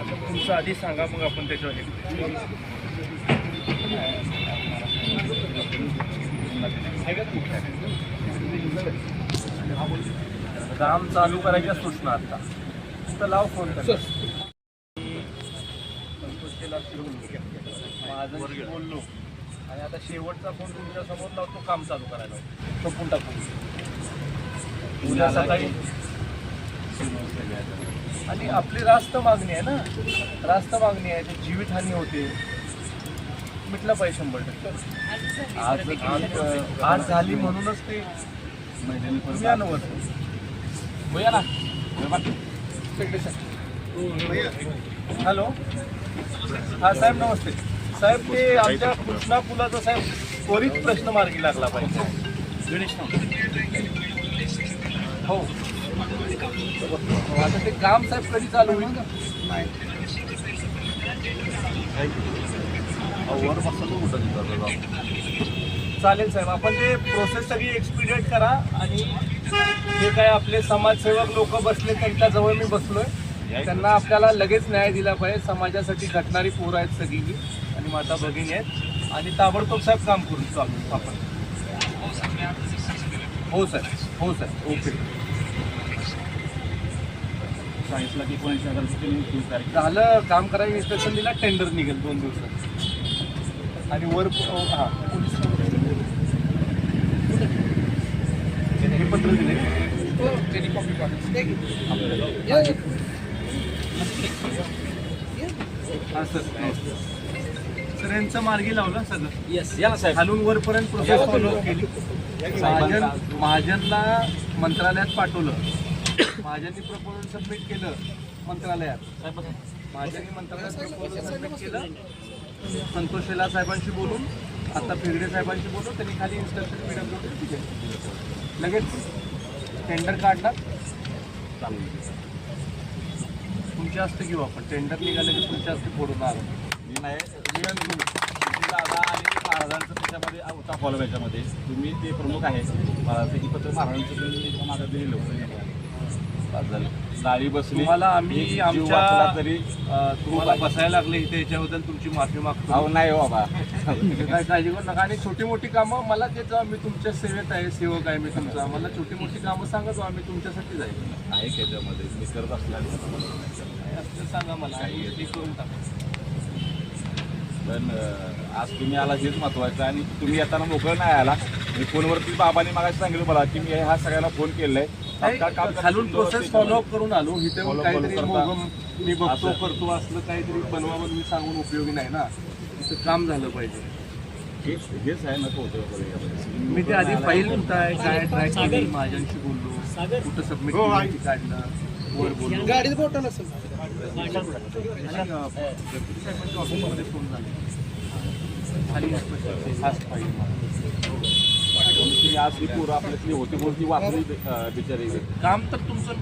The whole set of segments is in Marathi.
तुमचं आधी सांगा मग आपण त्याच्यावर हे. काम चालू करायच्या सूचना आता. तर लाव फोन कर. माझं बोललो. आणि आता शेवटचा फोन तुमच्यासमोर लावतो काम चालू करायला. संपून टाकू. उद्या सकाळी. आणि आपली रास्त मागणी आहे ना? रास्त मागणी आहे ते जीवितहानी होते. मिटलं पाहिजे शंभर टक्के. आज आज- आज झाली म्हणूनच ते भयानक होतं. भैया ना. हॅलो. हा साहेब नमस्ते. साहेब ते आमच्या कृष्णा पुलाचा साहेब त्वरित प्रश्न मार्गी लागला पाहिजे. गणेश हो, आता ते काम साहेब कधी चालू होईल? वर चालेल साहेब आपण ते प्रोसेस सगळी एक्सपिडिएट करा आणि जे काय आपले समाजसेवक लोक बसले त्यांच्याजवळ मी बसलोय. त्यांना आपल्याला लगेच न्याय दिला पाहिजे. समाजासाठी घटणारी पोरं आहेत सगळी. आणि माता भगिनी आहेत. आणि ताबडतोब साहेब काम करून चालू आपण. हो सर हो सर हो, ओके. एकोणऐंशी हजार तारीख झालं काम करायला इन्स्ट्रक्शन दिला टेंडर निघेल दोन दिवसात. आणि वर हां. पोलीस हे पत्र दिले हां सर सर यांचं मार्गी लावलं सगळं? येस या ना साहेब. खालून वरपर्यंत प्रोसेस फॉलो केली. महाजन महाजनला मंत्रालयात पाठवलं. महाजननी प्रपोजल सबमिट केलं मंत्रालयात. महाजननी मंत्रालयात प्रपोजल सबमिट केलं. संतोष शेला साहेबांशी बोलून आता फिरडे साहेबांशी बोलून त्यांनी खाली इन्स्ट्रक्शन पीडब्ल्यू दिले. लगेच टेंडर काढणार तुमच्या हस्ते घेऊ आपण. टेंडर निघाले की तुमच्या हस्ते फोडून आलो. नाही तुम्ही. दादा आणि महाराजांचं त्याच्यामध्ये होता फॉलो याच्यामध्ये तुम्ही ते प्रमुख आहे महाराज ही पत्र महाराजांचं तुम्ही दिलेलं होतं. गाडी बसली. तुम्हाला आम्ही आमच्या तरी तुम्हाला बसायला लागले इथे याच्याबद्दल तुमची माफी मागतो. अहो नाही हो बाबा. काय काळजी करू नका. आणि छोटी मोठी कामं मला देतो आम्ही तुमच्या सेवेत आहे सेवक आहे मी तुमचा मला छोटी मोठी कामं सांगतो आम्ही तुमच्यासाठी जाईल. आहे त्याच्यामध्ये मी करत असल्याने असं सांगा मला. ते करून टाका. पण आज तुम्ही आला हेच महत्वाचं आहे. आणि तुम्ही येताना मोकळं नाही आला. मी फोनवरती बाबांनी मागाशी सांगितलं मला की मी ह्या सगळ्यांना फोन काम नाही, खालून प्रोसेस फॉलोअप करून आलो. इथे काहीतरी मी बघतो. करतो असलं काहीतरी बनवा बनवी सांगून उपयोगी नाही ना. इथं काम झालं पाहिजे. हेच आहे ना होतं मी ते आधी फाईल आहे. काय ट्रॅक केली माझ्यांशी बोललो. कुठं सबमिट केलं ते काढलं. वर बोललो. गाडीत बोटल असेल. ऑफिसमध्ये फोन झाले. खाली फास्ट तुम्ही आज ही पोरं आपल्यातली होती म्हणून ती वाचली बिचारी काम तर तुमचं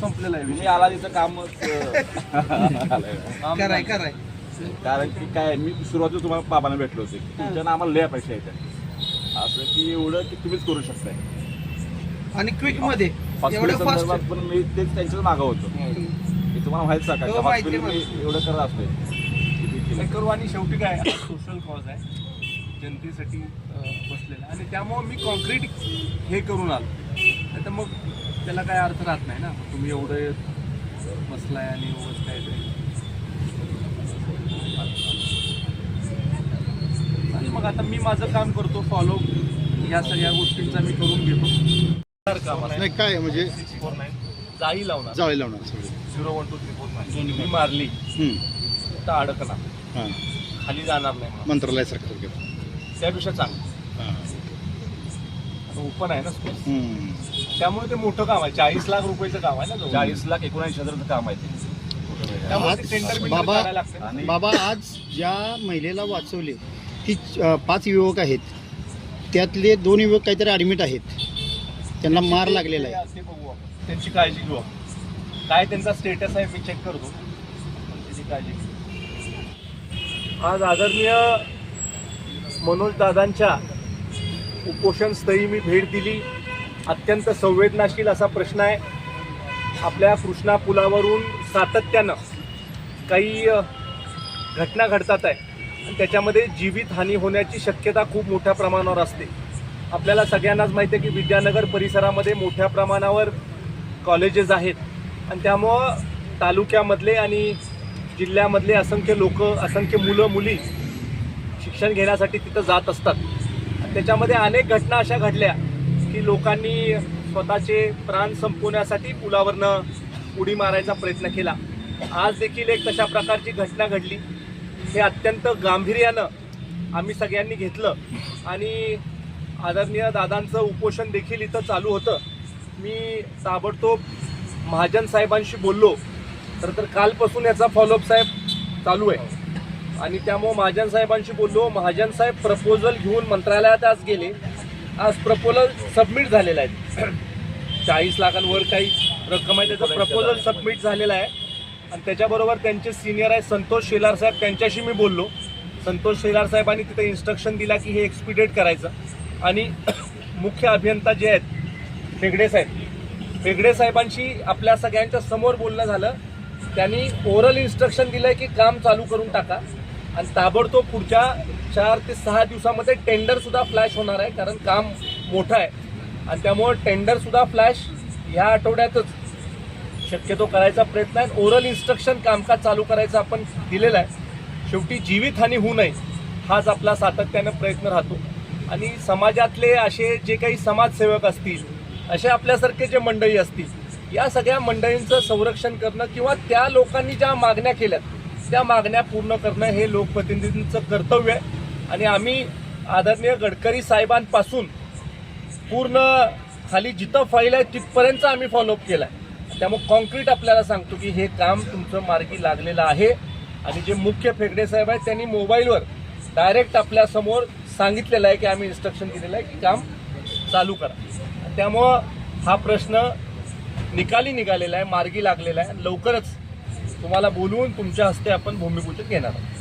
संपलेलं आहे. मी आला तिथं काम कराय कराय. कारण की काय मी सुरुवातीला तुम्हाला बाबांना भेटलो होते. तुमच्या आम्हाला लय पैसे आहेत. असं की एवढं की तुम्हीच करू शकताय. आणि क्विकमध्ये हॉस्पिटल एवढं फास्ट संदर्भात पण मी तेच त्यांच्याच मागं होतो. हे तुम्हाला माहीत का? हो, माहिती हॉस्पिटल मी आहे एवढं करत असतोय. किती हे केलं. करू आणि शेवटी काय सोशल कॉज आहे. जनतेसाठी बसलेला. आणि त्यामुळं मी कॉन्क्रीट हे करून आलो. नाही तर मग त्याला काय अर्थ राहत नाही ना. तुम्ही एवढं बसलाय आणि एवढंच काय ते आणि मग आता मी माझं काम करतो फॉलो या सगळ्या गोष्टींचा मी करून घेतो. काम नाही काय म्हणजे? सिक्स फोर नाईन जाई लावणार. जाळी लावणार zero one two three four nine मी मारली. तर अडकणार हां. खाली जाणार नाही मंत्रालयासारखं थोडक्यात त्यापेक्षा चांगलं हां. ओपन आहे ना स्पेस हम्म. त्यामुळे ते मोठं काम आहे चाळीस लाख रुपयाचं काम आहे ना. चाळीस लाख एकोणऐंशी हजाराचं काम आहे ते बाबा- बाबा आज ज्या महिलेला वाचवले ती पाच युवक आहेत त्यातले दोन युवक काहीतरी ॲडमिट आहेत त्यांना मार लागलेला आहे. त्यांची काळजी घेऊ आपण. काय त्यांचा स्टेटस आहे मी चेक करतो त्याची काळजी घेऊ. आज आदरणीय मनोज दादांच्या मी भेट दिली. अत्यंत संवेदनाशील असा प्रश्न आहे. आपल्या कृष्णा पुलावरून सातत्यानं काही घटना घडतात आहे. आणि त्याच्यामध्ये जीवितहानी होण्याची शक्यता खूप मोठ्या प्रमाणावर असते. आपल्याला सगळ्यांनाच माहिती आहे की विद्यानगर परिसरामध्ये मोठ्या प्रमाणावर कॉलेजेस आहेत. आणि त्यामुळं तालुक्यामधले आणि जिल्ह्यामधले असंख्य लोक असंख्य मुलं मुली शिक्षण घेण्यासाठी तिथं जात असतात. त्याच्यामध्ये अनेक घटना अशा घडल्या की लोकांनी स्वतःचे प्राण संपवण्यासाठी पुलावरनं उडी मारायचा प्रयत्न केला. आज देखील एक तशा प्रकारची घटना घडली. हे अत्यंत गांभीर्यानं आम्ही सगळ्यांनी घेतलं आणि आदरणीय दादांचं उपोषण देखील इथं चालू होतं. मी ताबडतोब महाजन साहेबांशी बोललो. तर तर कालपासून याचा फॉलोअप साहेब चालू आहे. आणि त्यामुळं महाजन साहेबांशी बोललो. महाजन साहेब प्रपोजल घेऊन मंत्रालयात आज गेले. आज प्रपोजल सबमिट झालेला आहे. चाळीस लाखांवर काही रक्कम आहे त्याचं प्रपोजल सबमिट झालेलं आहे. आणि त्याच्याबरोबर त्यांचे सिनियर आहे संतोष शेलार साहेब. त्यांच्याशी मी बोललो. संतोष शेलार साहेबांनी तिथे इन्स्ट्रक्शन दिला की हे एक्सपिडेट करायचं. आणि मुख्य अभियंता जे आहेत फेगडे साहेब. फेगडे साहेबांशी आपल्या सगळ्यांच्या समोर बोलणं झालं. त्यांनी ओरल इन्स्ट्रक्शन दिलंय की काम चालू करून टाका. आणि ताबडतोब पुढच्या चार ते सहा दिवसामध्ये टेंडर सुद्धा फ्लॅश होणार आहे कारण काम मोठं आहे. आणि त्यामुळं टेंडर सुद्धा फ्लॅश ह्या आठवड्यातच. शक्यतो करायचा प्रयत्न आहे. ओरल इन्स्ट्रक्शन कामकाज चालू करायचं आपण दिलेला आहे. शेवटी जीवितहानी होऊ नये हाच आपला सातत्यानं प्रयत्न राहतो. आणि समाजातले असे जे काही समाजसेवक असतील असे आपल्यासारखे जे मंडळी असतील या सगळ्या मंडळींचं संरक्षण करणं किंवा त्या लोकांनी ज्या मागण्या केल्यात त्या मागण्या पूर्ण करणं हे लोकप्रतिनिधींचं कर्तव्य आहे. आणि आम्ही आदरणीय गडकरी साहेबांपासून पूर्ण खाली जिथं फाईल आहे तिथपर्यंत आम्ही फॉलोअप केला आहे त्यामुळे कॉन्क्रीट आपल्याला सांगतो की हे काम तुमचं मार्गी लागलेलं आहे. आणि जे मुख्य फेगडे साहेब आहेत त्यांनी मोबाईलवर डायरेक्ट आपल्यासमोर सांगितलेलं आहे की आम्ही इन्स्ट्रक्शन दिलेलं आहे की काम चालू करा. त्यामुळं हा प्रश्न निकाली निघालेला आहे मार्गी लागलेला आहे. लवकरच तुम्हाला बोलवून तुमच्या हस्ते आपण भूमिपूजन घेणार आहोत.